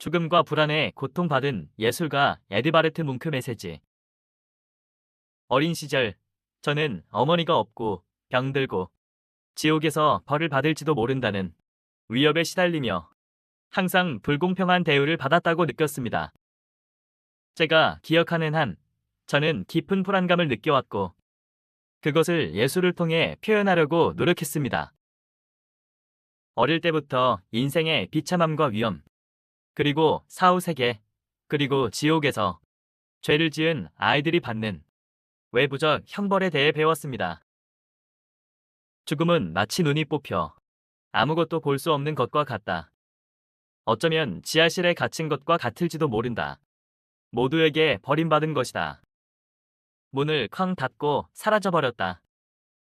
죽음과 불안에 고통받은 예술가 에드바르트 뭉크 메시지. 어린 시절, 저는 어머니가 없고 병들고 지옥에서 벌을 받을지도 모른다는 위협에 시달리며 항상 불공평한 대우를 받았다고 느꼈습니다. 제가 기억하는 한, 저는 깊은 불안감을 느껴왔고, 그것을 예술을 통해 표현하려고 노력했습니다. 어릴 때부터 인생의 비참함과 위험, 그리고 사후 세계, 그리고 지옥에서 죄를 지은 아이들이 받는 외부적 형벌에 대해 배웠습니다. 죽음은 마치 눈이 뽑혀 아무것도 볼 수 없는 것과 같다. 어쩌면 지하실에 갇힌 것과 같을지도 모른다. 모두에게 버림받은 것이다. 문을 쾅 닫고 사라져버렸다.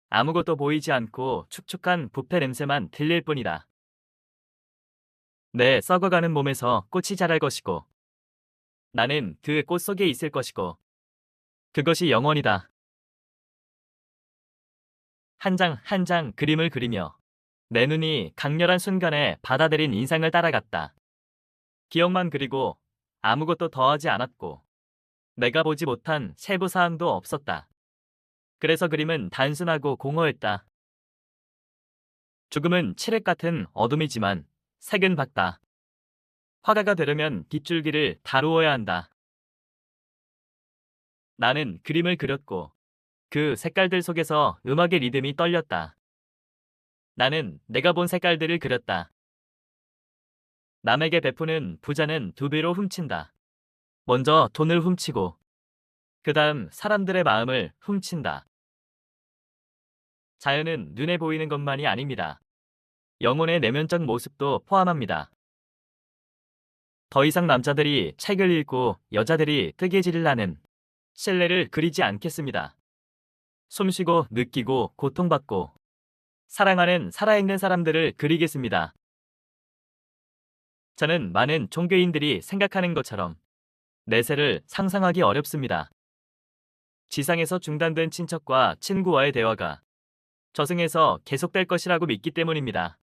아무것도 보이지 않고 축축한 부패 냄새만 들릴 뿐이다. 내 썩어가는 몸에서 꽃이 자랄 것이고, 나는 그 꽃 속에 있을 것이고, 그것이 영원이다. 한장 한 장 그림을 그리며 내 눈이 강렬한 순간에 받아들인 인상을 따라갔다. 기억만 그리고 아무것도 더하지 않았고, 내가 보지 못한 세부 사항도 없었다. 그래서 그림은 단순하고 공허했다. 죽음은 칠흑 같은 어둠이지만 색은 밝다. 화가가 되려면 빗줄기를 다루어야 한다. 나는 그림을 그렸고 그 색깔들 속에서 음악의 리듬이 떨렸다. 나는 내가 본 색깔들을 그렸다. 남에게 베푸는 부자는 두 배로 훔친다. 먼저 돈을 훔치고 그 다음 사람들의 마음을 훔친다. 자연은 눈에 보이는 것만이 아닙니다. 영혼의 내면적 모습도 포함합니다. 더 이상 남자들이 책을 읽고 여자들이 뜨개질을 하는 실내를 그리지 않겠습니다. 숨쉬고 느끼고 고통받고 사랑하는 살아있는 사람들을 그리겠습니다. 저는 많은 종교인들이 생각하는 것처럼 내세를 상상하기 어렵습니다. 지상에서 중단된 친척과 친구와의 대화가 저승에서 계속될 것이라고 믿기 때문입니다.